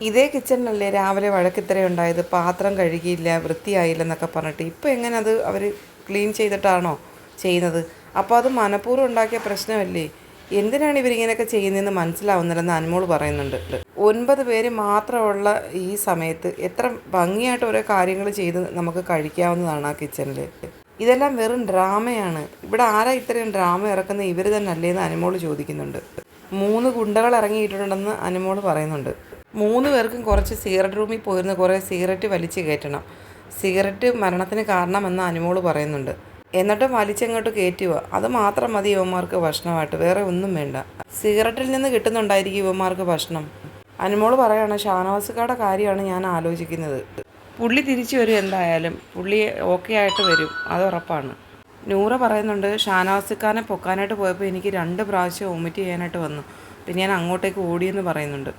ഇതേ കിച്ചണിലല്ലേ രാവിലെ വഴക്കിത്ര ഉണ്ടായത്? പാത്രം കഴുകിയില്ല വൃത്തിയായില്ലെന്നൊക്കെ പറഞ്ഞിട്ട്. ഇപ്പോൾ എങ്ങനെ അത് അവർ ക്ലീൻ ചെയ്തിട്ടാണോ ചെയ്യുന്നത്? അപ്പോൾ അത് മനഃപൂർവം ഉണ്ടാക്കിയ പ്രശ്നമല്ലേ? എന്തിനാണ് ഇവരിങ്ങനെയൊക്കെ ചെയ്യുന്നതെന്ന് മനസ്സിലാവുന്നില്ലെന്ന് അനുമോൾ പറയുന്നുണ്ട്. ഒൻപത് പേര് മാത്രമുള്ള ഈ സമയത്ത് എത്ര ഭംഗിയായിട്ട് ഓരോ കാര്യങ്ങൾ ചെയ്ത് നമുക്ക് കഴിക്കാവുന്നതാണ് ആ കിച്ചണിൽ ഇതെല്ലാം വെറും ഡ്രാമയാണ്. ഇവിടെ ആരാ ഇത്രയും ഡ്രാമ ഇറക്കുന്ന ഇവർ തന്നെ അല്ലേന്ന് അനുമോൾ ചോദിക്കുന്നുണ്ട്. മൂന്ന് ഗുണ്ടകൾ ഇറങ്ങിയിട്ടുണ്ടെന്ന് അനുമോൾ പറയുന്നുണ്ട്. മൂന്ന് പേർക്കും കുറച്ച് സിഗരറ്റ് റൂമിൽ പോയിരുന്ന് കുറേ സിഗരറ്റ് വലിച്ചു കയറ്റണം. സിഗരറ്റ് മരണത്തിന് കാരണമെന്ന് അനുമോൾ പറയുന്നുണ്ട്. എന്നിട്ട് വലിച്ചങ്ങോട്ട് കയറ്റുക. അത് മാത്രം മതി യുവമാർക്ക് ഭക്ഷണമായിട്ട്. വേറെ ഒന്നും വേണ്ട. സിഗരറ്റിൽ നിന്ന് കിട്ടുന്നുണ്ടായിരിക്കും യുവമാർക്ക് ഭക്ഷണം. അനുമോൾ പറയാണ് ഷാനവാസുക്കാരുടെ കാര്യമാണ് ഞാൻ ആലോചിക്കുന്നത്. പുള്ളി തിരിച്ചു വരും എന്തായാലും. പുള്ളി ഓക്കെ ആയിട്ട് വരും. അത് ഉറപ്പാണ്. നൂറ പറയുന്നുണ്ട് ഷാനവാസുക്കാരനെ പൊക്കാനായിട്ട് പോയപ്പോൾ എനിക്ക് രണ്ട് പ്രാവശ്യം വൊമിറ്റ് ചെയ്യാനായിട്ട് വന്നു. പിന്നെ ഞാൻ അങ്ങോട്ടേക്ക് ഓടിയെന്ന് പറയുന്നുണ്ട്.